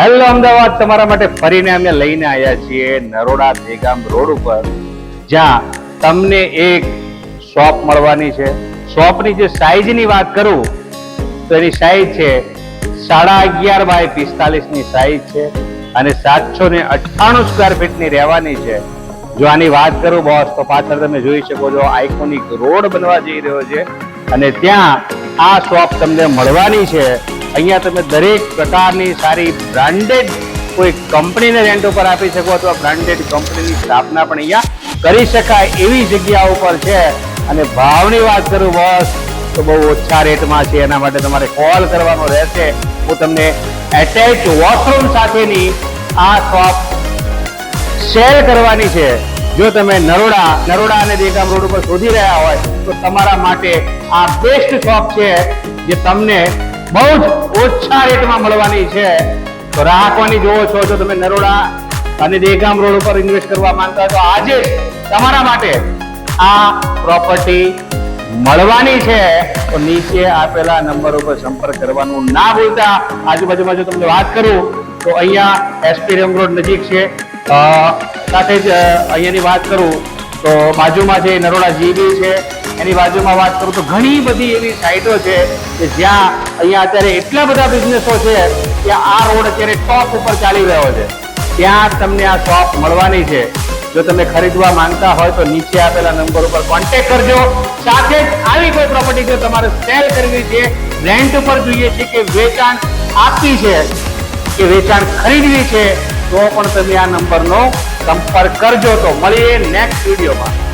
Hello Ahmedabad, તમારા માટે ફરીને અમે લઈને આવ્યા છીએ નરોડા દેગામ રોડ ઉપર, જ્યાં તમને એક શોપ મળવાની છે. શોપની જે સાઈઝની વાત કરું, તો એની સાઈઝ છે સાડા અગિયાર બાય પિસ્તાલીસની સાઈઝ છે અને સાતસો ને અઠ્ઠાણું સ્ક્વેર ફીટની રહેવાની છે. જો આની વાત કરું બોસ તો પાછળ તમે જોઈ શકો છો આઇકોનિક રોડ બનવા જઈ રહ્યો છે અને ત્યાં આ શોપ તમને મળવાની છે. અહીંયા તમે દરેક પ્રકારની સારી બ્રાન્ડેડ કોઈ કંપનીને રેન્ટ ઉપર આપી શકો અથવા બ્રાન્ડેડ કંપનીની સ્થાપના પણ અહીંયા કરી શકાય એવી જગ્યા ઉપર છે. અને ભાવની વાત કરું બસ, તો બહુ ઓછા રેટમાં છે. એના માટે તમારે કોલ કરવાનો રહેશે. હું તમને એટેચ વોશરૂમ સાથેની આ શોપ શેર કરવાની છે. જો તમે નરોડા નરોડા અને દેગામ રોડ ઉપર શોધી રહ્યા હોય, તો તમારા માટે આ બેસ્ટ શોપ છે જે તમને બહુ જ ઓછા રેટમાં મળવાની છે. તો રાખવાની જોવો છો, જો તમે નરોડા અને દેગામ રોડ ઉપર ઇન્વેસ્ટ કરવા માંગતા તો આજે તમારા માટે આ પ્રોપર્ટી મળવાની છે. તો નીચે આપેલા નંબર ઉપર સંપર્ક કરવાનું ના ભૂલતા. આજુબાજુમાં જો તમને વાત કરું, તો અહીંયા એસપી રેમ રોડ નજીક છે. સાથે જ અહીંયાની વાત કરું, તો બાજુમાં જે નરોડા જીબી છે એની બાજુમાં વાત કરું તો ઘણી બધી એવી સાઇટો છે કે જ્યાં અહીંયા અત્યારે એટલા બધા બિઝનેસો છે કે આ રોડ અત્યારે ટોપ ઉપર ચાલી રહ્યો છે. ત્યાં તમને આ શોપ મળવાની છે. જો તમે ખરીદવા માંગતા હોય તો નીચે આપેલા નંબર ઉપર કોન્ટેક્ટ કરજો. સાથે જ આવી કોઈ પ્રોપર્ટી જો તમારે સેલ કરવી છે રેન્ટ ઉપર જોઈએ છે કે વેચાણ આપવી છે, કે વેચાણ ખરીદવી છે, તો પણ તમે આ નંબરનો સંપર્ક કરજો. તો મળીએ નેક્સ્ટ વિડીયોમાં